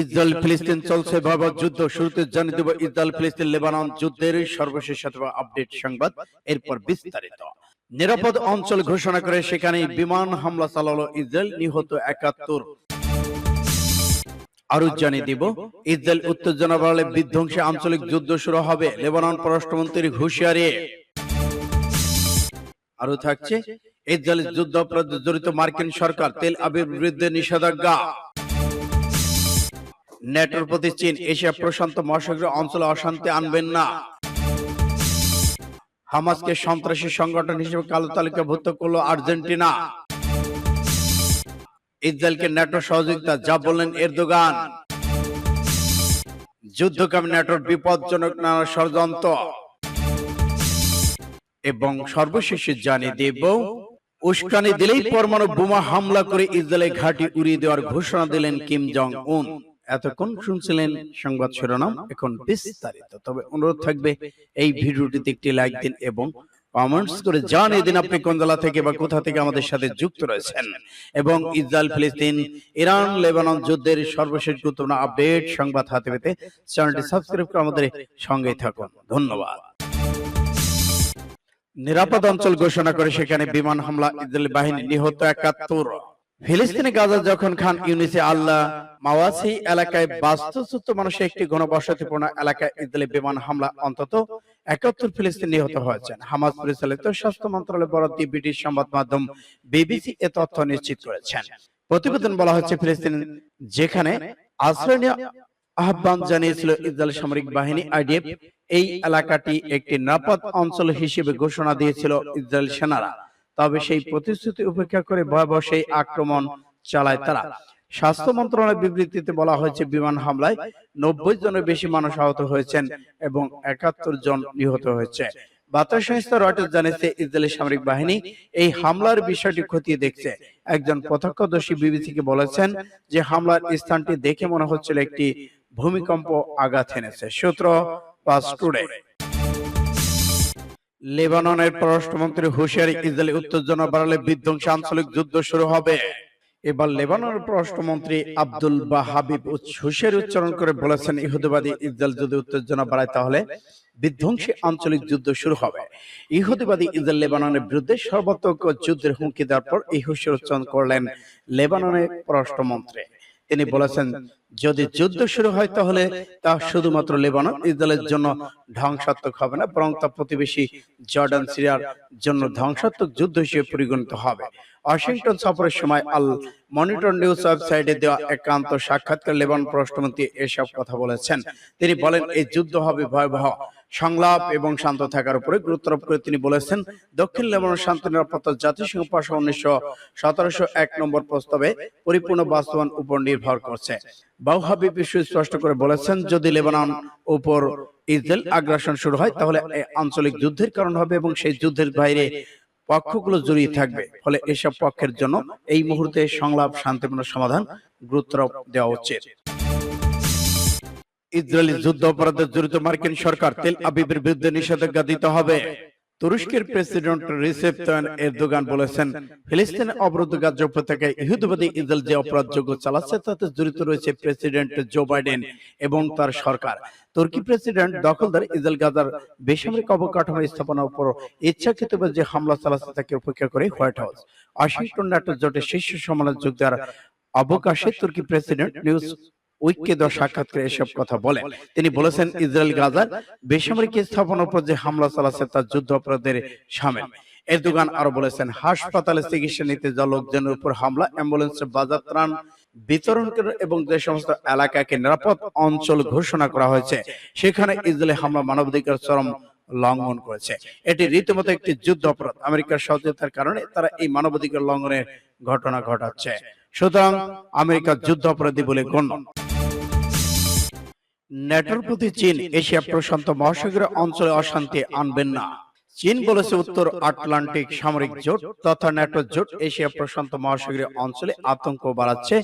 Israel ফিলিস্তিন চলছে ভয়াবহ যুদ্ধ। শুরুতে জানিয়ে দেব ইসরায়েল ফিলিস্তিন লেবানন যুদ্ধের সর্বশেষ অথবা আপডেট সংবাদ। এরপর বিস্তারিত। নিরাপদ অঞ্চল ঘোষণা করে সেখানে বিমান হামলা চালালো ইসরায়েল নিহত একাত্তর। আরও জানিয়ে দিব ইসরায়েল উত্তেজনা বাড়ালে বিধ্বংসী আঞ্চলিক যুদ্ধ শুরু হবে লেবানন পররাষ্ট্রমন্ত্রীর হুঁশিয়ারি। আরও থাকছে ইসরায়েলের যুদ্ধ অপরাধে জড়িত মার্কিন সরকার তেল আবির বিরুদ্ধে নিষেধাজ্ঞা। নেটোর প্রতি চীন এশিয়া প্রশান্ত মহাসাগরীয় অঞ্চলে অশান্তি আনবেন না। হামাসকে সন্ত্রাসী সংগঠন হিসেবে কালো তালিকাভুক্ত করল আর্জেন্টিনা। ইসরায়েলকে ন্যাটো সহযোগিতা যা বললেন এরদোগান। যুদ্ধকামী ন্যাটোর বিপজ্জনক নানা ষড়যন্ত্র। এবং সর্বশেষে জানিয়ে দেব উস্কানি দিলেই পরমাণু বোমা হামলা করে ইসরায়েলের ঘাঁটি উড়িয়ে দেওয়ার ঘোষণা দিলেন কিম জং উন এতক্ষণ শুনছিলেন সংবাদ শিরোনাম। এখন বিস্তারিত। তবে অনুরোধ থাকবে এই ভিডিওটিতে একটি লাইক দিন এবং কমেন্টস করে জানিয়ে দিন আপনি কোন জেলা থেকে বা কোথা থেকে আমাদের সাথে যুক্ত রয়েছেন। এবং ইসরায়েল ফিলিস্তিন ইরান লেবানন যুদ্ধের সর্বশেষ গুরুত্বপূর্ণ আপডেট সংবাদ হাতে পেতে চ্যানেলটি সাবস্ক্রাইব করে আমাদের সঙ্গে থাকুন। ধন্যবাদ। নিরাপদ অঞ্চল ঘোষণা করে সেখানে বিমান হামলা ইসরায়েলি বাহিনী নিহত একাত্তর। ফিলিস্তিনি গাজা যখন খান ইউনিসে আল্লাহ মাওয়াসি এলাকায় বাস্তুচ্যুত মানুষের একটি ঘনবসতিপূর্ণ এলাকায় ইসরায়েলি বিমান হামলা অন্তত একাত্তর ফিলিস্তিন নিহত হয়েছেন। হামাস পরিচালিত স্বাস্থ্য মন্ত্রণালয় বরাদ দিয়ে ব্রিটিশ সংবাদ মাধ্যম বিবিসি এ তথ্য নিশ্চিত করেছেন। প্রতিবেদন বলা হচ্ছে ফিলিস্তিন যেখানে আশ্রয় আহ্বান জানিয়েছিল ইসরায়েল সামরিক বাহিনী আইডিএফ। এই এলাকাটি একটি নিরাপদ অঞ্চল হিসেবে ঘোষণা দিয়েছিল ইসরায়েল সেনারা। তবে সেই প্রতিশ্রুতি উপেক্ষা করে ভয়াবহ সেই আক্রমণ চালায় তারা। স্বাস্থ্য মন্ত্রণালয়ের বিবৃতিতে বলা হয়েছে বিমান হামলায় নব্বই জনের বেশি মানুষ আহত হয়েছেন এবং একাত্তর জন নিহত হয়েছে। বার্তা সংস্থা রয়টার্স জানিয়েছে ইসরায়েলি সামরিক বাহিনী এই হামলার বিষয়টি খতিয়ে দেখছে। একজন প্রত্যক্ষদর্শী বিবিসিকে বলেছেন যে হামলার স্থানটি দেখে মনে হচ্ছিল একটি ভূমিকম্প আঘাত এনেছে। সূত্র পাস টুডে। লেবাননের পররাষ্ট্রমন্ত্রী হুশিয়ারি ইসরায়েলি উত্তেজনা বাড়ালে বিধ্বংসী আঞ্চলিক যুদ্ধ শুরু হবে। এবার লেবাননের পররাষ্ট্রমন্ত্রী আব্দুল বাহাবিব হুশিয়ারি উচ্চারণ করে বলেছেন, ইহুদিবাদী ইসরায়েল যদি উত্তেজনা বাড়ায় তাহলে বিধ্বংসী আঞ্চলিক যুদ্ধ শুরু হবে। ইহুদিবাদী ইসরায়েল লেবাননের বিরুদ্ধে সর্বাত্মক যুদ্ধের হুমকি দেওয়ার পর এই হুশিয়ার উচ্চারণ করলেন লেবাননের পররাষ্ট্রমন্ত্রী। তিনি বলেছেন যদি যুদ্ধ শুরু হয় তাহলে তা শুধুমাত্র লেবানন। ইসরায়েলের জন্য ধ্বংসাত্মক হবে না বরং তা প্রতিবেশী জর্ডান সিরিয়ার জন্য ধ্বংসাত্মক যুদ্ধ হিসেবে পরিগণিত হবে। ওয়াশিংটন সফরের সময় আল মনিটর নিউজ ওয়েবসাইটে দেওয়া একান্ত সাক্ষাৎকার লেবানন পররাষ্ট্রমন্ত্রী এসব কথা বলেছেন। তিনি বলেন এই যুদ্ধ হবে ভয়াবহ। সংলাপ এবং শান্ত থাকার উপরে গুরুত্ব আরোপ করে তিনি বলেছেন, দক্ষিণ লেবানন শান্তি নিরাপত্তা জাতিসংঘ পাশে উনিশশো সতেরোশো এক নম্বর প্রস্তাবে পরিপূর্ণ বাস্তবায়ন উপর নির্ভর করছে। বাউহাবি বিশ্ব স্পষ্ট করে বলেছেন, যদি লেবানন উপর ইসরায়েল আগ্রাসন শুরু হয়, তাহলে আঞ্চলিক যুদ্ধের কারণ হবে এবং সেই যুদ্ধের বাইরে পক্ষগুলো জড়িয়ে থাকবে। ফলে এসব পক্ষের জন্য এই মুহূর্তে সংলাপ শান্তিপূর্ণ সমাধান গুরুত্ব দেওয়া উচিত। ইসরায়েলি যুদ্ধ অপরাধে জড়িত মার্কিন সরকার তেল আবিবের বিরুদ্ধে নিষেধাজ্ঞা দিতে হবে। তুরস্কের প্রেসিডেন্ট রিসেপ তাইয়েপ এরদোগান বলেছেন ফিলিস্তিনের অবরুদ্ধ গাজ্জ উপত্যকায় ইহুদিবাদী ইসরায়েল যে অপরাধযোগ্য চালাচ্ছে তাতে জড়িত রয়েছে প্রেসিডেন্ট জো বাইডেন এবং তার সরকার। তুর্কি প্রেসিডেন্ট দখলদার ইসরায়েল গাজার বেসামরিক অবকাঠামো স্থাপনার উপর ইচ্ছাকৃতভাবে যে হামলা চালাচ্ছে তাকে উপেক্ষা করে হোয়াইট হাউস। ওয়াশিংটন ন্যাটো জোটের শীর্ষ সম্মেলনে যোগ দেওয়ার অবকাশে তুর্কি প্রেসিডেন্ট নিউজ উইককে দেওয়া সাক্ষাৎকারে এসব কথা বলেন তিনি বলেছেন, ইসরায়েল গাজার বেসামরিক স্থাপনার উপর যে হামলা চালাচ্ছে তার যুদ্ধ অপরাধের সামিল। এরদোগান আরও বলেছেন, হাসপাতালে চিকিৎসা নিতে যাওয়া লোকজনের উপর হামলা, অ্যাম্বুলেন্সে বাজার ত্রাণ, বিতরণ এবং যে সমস্ত এলাকাকে নিরাপদ অঞ্চল ঘোষণা করা হয়েছে, সেখানে ইসরায়েলি হামলা মানবাধিকার চরম লঙ্ঘন করেছে। এটি রীতিমতো একটি যুদ্ধ অপরাধ। আমেরিকার সহযোগিতার কারণে তারা এই মানবাধিকার লঙ্ঘনের ঘটনা ঘটাচ্ছে। সুতরাং আমেরিকা যুদ্ধ অপরাধী বলে গণ্য। ন্যাটোর প্রতি চীন এশিয়া প্রশান্ত মহাসাগরীয় অঞ্চলে অশান্তি আনবেন না। চীন বলেছে উত্তর আটলান্টিক সামরিক জোট তথা ন্যাটো জোট এশিয়া প্রশান্ত মহাসাগরীয় অঞ্চলে আতঙ্ক বাড়াচ্ছে।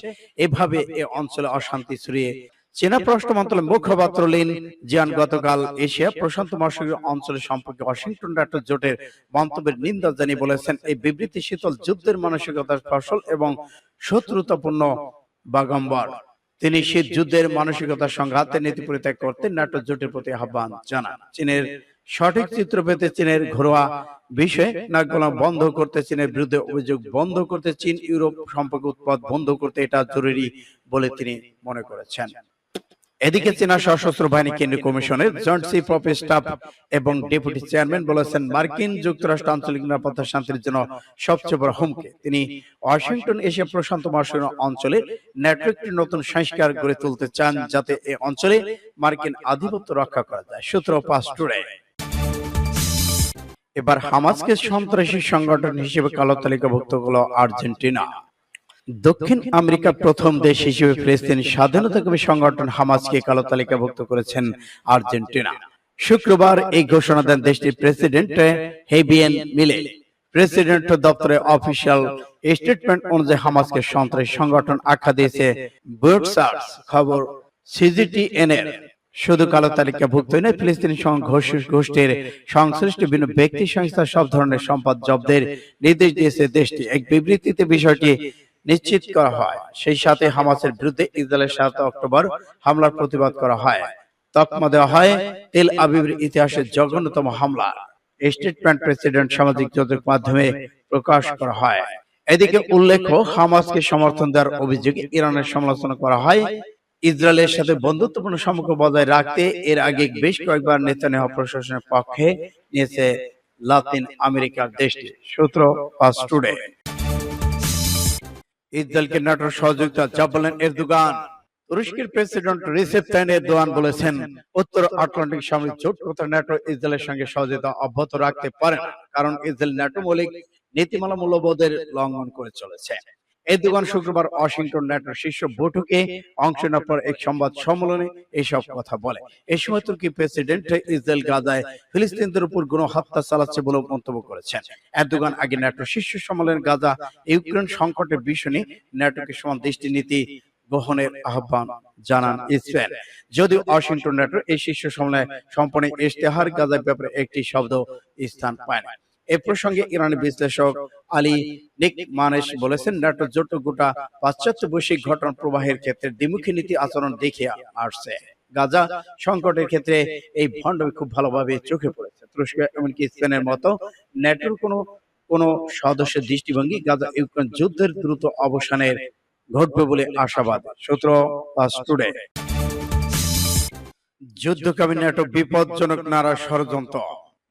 এভাবে এ অঞ্চলে অশান্তি ছড়িয়ে চীনা পররাষ্ট্র মন্ত্রণালয়ের মুখপাত্র লিন জিয়ান গতকাল এশিয়া প্রশান্ত মহাসাগরীয় অঞ্চলের সম্পর্কে ওয়াশিংটন ন্যাটো জোটের মন্তব্যের নিন্দা জানিয়ে বলেছেন, এই বিবৃতি শীতল যুদ্ধের মানসিকতার ফসল এবং শত্রুতাপূর্ণ বাগম্বর তিনি শীত যুদ্ধের মানসিকতা সংঘাতে নীতি পরিত্যাগ করতে নাটক জোটের প্রতি আহ্বান জানান। চীনের সঠিক চিত্র পেতে চীনের ঘরোয়া বিষয়ে নাক গলানো বন্ধ করতে চীনের বিরুদ্ধে অভিযোগ বন্ধ করতে চীন ইউরোপ সম্পর্ক উৎপাদ বন্ধ করতে এটা জরুরি বলে তিনি মনে করেছেন। এদিকে চীনা সশস্ত্র বাহিনী কেন্দ্রীয় কমিশনের জয়েন্ট চিফ অফ স্টাফ এবং ডেপুটি চেয়ারম্যান বলেছেন মার্কিন যুক্তরাষ্ট্র আঞ্চলিক নিরাপত্তা শান্তির জন্য সবচেয়ে বড় হুমকি। তিনি ওয়াশিংটন এশিয়া প্রশান্ত মহাসাগরীয় অঞ্চলে ন্যাটো একটি নতুন সংস্কার গড়ে তুলতে চান যাতে এই অঞ্চলে মার্কিন আধিপত্য রক্ষা করা যায়। সূত্র পাস টুডে এবার হামাসকে সন্ত্রাসী সংগঠন হিসেবে কালো তালিকাভুক্ত হলো আর্জেন্টিনা। দক্ষিণ আমেরিকা প্রথম দেশ হিসেবে ফিলিস্তিন স্বাধীনতাকামী সংগঠন হামাসকে কালো তালিকাভুক্ত করেছেন আর্জেন্টিনা। শুক্রবার এই ঘোষণা দেন দেশটির প্রেসিডেন্ট হেবিয়েন মিলে। প্রেসিডেন্ট দপ্তরে অফিসিয়াল স্টেটমেন্ট অনুযায়ী হামাসকে সন্ত্রাসী সংগঠন আখ্যা দিয়েছে বুয়েটসার্স খবর সিজিটিএন এর। শুধু কালো তালিকাভুক্ত নয় ফিলিস্তিনি সংঘর্ষ- গোষ্ঠীর সংশ্লিষ্ট বিভিন্ন ব্যক্তি সংস্থা সব ধরনের সম্পদ জব্দের নির্দেশ দিয়েছে দেশটি। এক বিবৃতিতে বিষয়টি নিশ্চিত করা হয়। সেই সাথে হামাসের বিরুদ্ধে ইসরায়েলের সাত অক্টোবর হামলার প্রতিবাদ করা হয়। তকমা দেওয়া হয় তেল আবিবের ইতিহাসের জঘন্যতম হামলা। স্টেটমেন্ট প্রেসিডেন্ট সামাজিক যোগাযোগ মাধ্যমে প্রকাশ করা হয়। এদিকে উল্লেখ্য হামাসকে সমর্থন দেওয়ার অভিযোগে ইরানের সমালোচনা করা হয়। ইসরায়েলের সাথে বন্ধুত্বপূর্ণ সম্পর্ক বজায় রাখতে এর আগে বেশ কয়েকবার নেতানিয়াহু প্রশাসনের পক্ষে নিয়েছে লাতিন আমেরিকার দেশটি সূত্র পাস টুডে। ইসরায়েলকে নাটোর সহযোগিতা যা বলেন এরদোগান। তুরস্কের প্রেসিডেন্ট রিসেপ তাইন এরদোয়ান বলেছেন, উত্তর আটলান্টিক সামরিক জোট কথা ন্যাটো ইসরায়েলের সঙ্গে সহযোগিতা অব্যাহত রাখতে পারে না, কারণ ইসরায়েল ন্যাটো মৌলিক নীতিমালা মূল্যবোধের লঙ্ঘন করে চলেছে। এরদোগান শুক্রবার ওয়াশিংটন ন্যাটোর শীর্ষ বৈঠকে অংশ নেওয়ার পর এক সংবাদ সম্মেলনে এইসব কথা বলে। এই সময় তুর্কি প্রেসিডেন্ট ইসরায়েল গাজায় ফিলিস্তিনদের উপর গণ হত্যা চালাচ্ছে বলে মন্তব্য করেছেন। এরদোগান আগে ন্যাটো শীর্ষ সম্মেলনে গাজা, ইউক্রেন সংকটের বিষয় নিয়ে ন্যাটোকে সমান দৃষ্টি নীতি গ্রহণের আহ্বান জানান ইসরায়েল। যদিও ওয়াশিংটন ন্যাটো এই শীর্ষ সম্মেলনে সম্পূর্ণ ইশতেহার, গাজার ব্যাপারে একটি শব্দ স্থান পায় না এ প্রসঙ্গে ইরানের বিশ্লেষক আলী নিক মানেশ বলেছেন ন্যাটো জোট গোটা পাশ্চাত্য বৈশ্বিক ঘটনা প্রবাহের ক্ষেত্রে দ্বিমুখী নীতি আচরণ দেখে আসছে। গাজা সংকটের ক্ষেত্রে এই ভণ্ডামি খুব ভালোভাবে চোখে পড়েছে। তুরস্ক, এমনকি স্পেনের মতো ন্যাটোর কোনো, কোন সদস্যের দৃষ্টিভঙ্গি গাজা ইউক্রেন যুদ্ধের দ্রুত অবসানের ঘটবে বলে আশাবাদ। সূত্র টুডে। যুদ্ধকামী ন্যাটো বিপজ্জনক নারা ষড়যন্ত্র।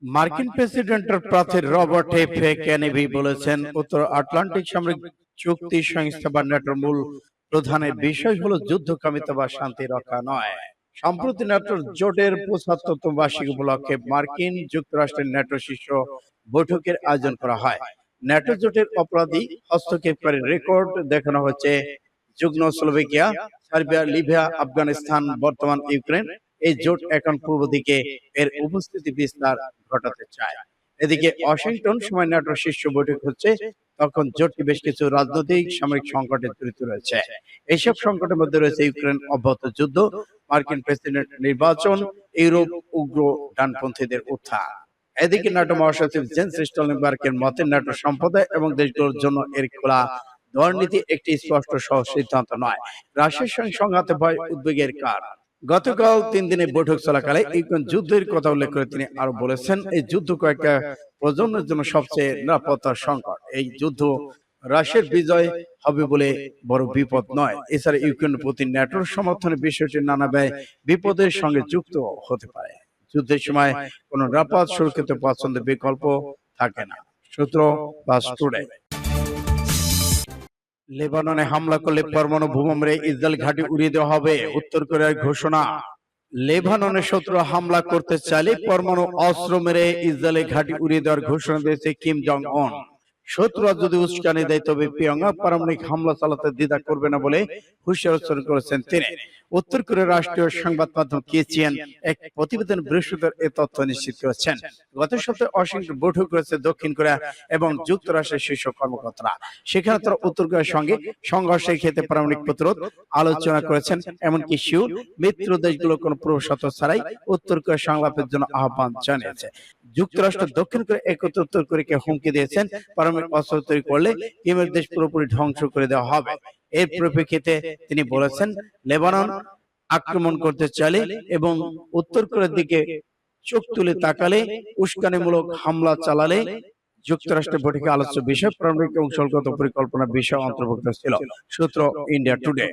মার্কিন প্রেসিডেন্টের প্রার্থী রবার্ট এফ. কেনেভি বলেছেন উত্তর আটলান্টিক সামরিক চুক্তি সংস্থা বা ন্যাটোর মূল প্রধানের বিষয় হলো যুদ্ধকামিতা বা শান্তি রক্ষা নয়। সম্প্রতি ন্যাটোর জোটের পঁচাত্তরতম বার্ষিক উপলক্ষে মার্কিন যুক্তরাষ্ট্রের ন্যাটো শীর্ষ বৈঠকের আয়োজন করা হয়। ন্যাটো জোটের অপরাধী হস্তক্ষেপকারী রেকর্ড দেখানো হচ্ছে যুগ্ন স্লোভেকিয়া সার্বিয়া লিবিয়া আফগানিস্তান বর্তমান ইউক্রেন। এই জোট এখন পূর্ব দিকে এর উপস্থিতি বিস্তার ঘটাতে চায়। এদিকে ওয়াশিংটন সময় ন্যাটোর শীর্ষ বৈঠক হচ্ছে তখন জোটটি বেশ কিছু রাজনৈতিক সামরিক সংকটে জড়িত রয়েছে। এইসব সংকটের মধ্যে রয়েছে ইউক্রেন অব্যাহত যুদ্ধ মার্কিন প্রেসিডেন্ট নির্বাচন ইউরোপ উগ্র ডানপন্থীদের উত্থান। এদিকে ন্যাটো মহাসচিব জেন্স স্টলনবার্গের মতে ন্যাটো সম্প্রদায় এবং দেশগুলোর জন্য এর খোলা দুর্নীতি একটি স্পষ্ট সহ সিদ্ধান্ত নয়। রাশিয়ার সঙ্গে সংঘাতে ভয় উদ্বেগের কারণ। গতকাল তিন দিনের বৈঠক চলাকালে ইউক্রেন যুদ্ধের কথা উল্লেখ করে তিনি আরও বলেছেন, এই যুদ্ধ কয়েকটা প্রজন্মের জন্য সবচেয়ে নিরাপত্তার সংকট। এই যুদ্ধ রাশিয়ার বিজয় হবে বলে বড় বিপদ নয়। এছাড়া ইউক্রেনের প্রতি ন্যাটোর সমর্থনে বিষয়টি নানা ব্যয় বিপদের সঙ্গে যুক্ত হতে পারে। যুদ্ধের সময় কোন নিরাপদ সুরক্ষিত পছন্দের বিকল্প থাকে না। সূত্র বা স্টুডেন্ট। লেবাননে হামলা করলে পরমাণু ভূমরে মেরে ইসরায়েল ঘাটি উড়িয়ে দেওয়া হবে, উত্তর কোরিয়ার ঘোষণা। লেবাননে শত্রু হামলা করতে চাইলে পরমাণু অস্ত্র মেরে ইসরায়েলের ঘাঁটি উড়িয়ে দেওয়ার ঘোষণা দিয়েছে কিম জং অন শত্রুরা যদি উস্কানি দেয় তবে পিয়ঙ্গা পারমাণবিক হামলা চালাতে দ্বিধা করবে না বলে হুঁশিয়ার করেছেন তিনি। উত্তর কোরিয়ার রাষ্ট্রীয় সংবাদ মাধ্যম কেচিয়ান এক প্রতিবেদন বৃহস্পতিবার এ তথ্য নিশ্চিত করেছেন। গত সপ্তাহে ওয়াশিংটন বৈঠক করেছে দক্ষিণ কোরিয়া এবং যুক্তরাষ্ট্রের শীর্ষ কর্মকর্তারা। সেখানে তারা উত্তর কোরিয়ার সঙ্গে সংঘর্ষের ক্ষেত্রে পারমাণবিক প্রতিরোধ আলোচনা করেছেন এমনকি সিউল মিত্র দেশগুলো কোনো প্রবেশত ছাড়াই উত্তর কোরিয়া সংলাপের জন্য আহ্বান জানিয়েছে। যুক্তরাষ্ট্র দক্ষিণ কোরিয়া একত্র উত্তর কোরিয়াকে হুমকি দিয়েছেন। পারমাণবিক অস্ত্র তৈরি করলে কিমের দেশ পুরোপুরি ধ্বংস করে দেওয়া হবে। এর পরিপ্রেক্ষিতে তিনি বলেছেন, লেবানন আক্রমণ করতে চাইলে এবং উত্তর কোরিয়ার দিকে চোখ তুলে তাকালে, উস্কানিমূলক হামলা চালালে যুক্তরাষ্ট্রের বৈঠকে আলোচ্য বিষয় প্রারম্ভিক এবং সলগত পরিকল্পনা বিষয় অন্তর্ভুক্ত ছিল। সূত্র ইন্ডিয়া টুডে।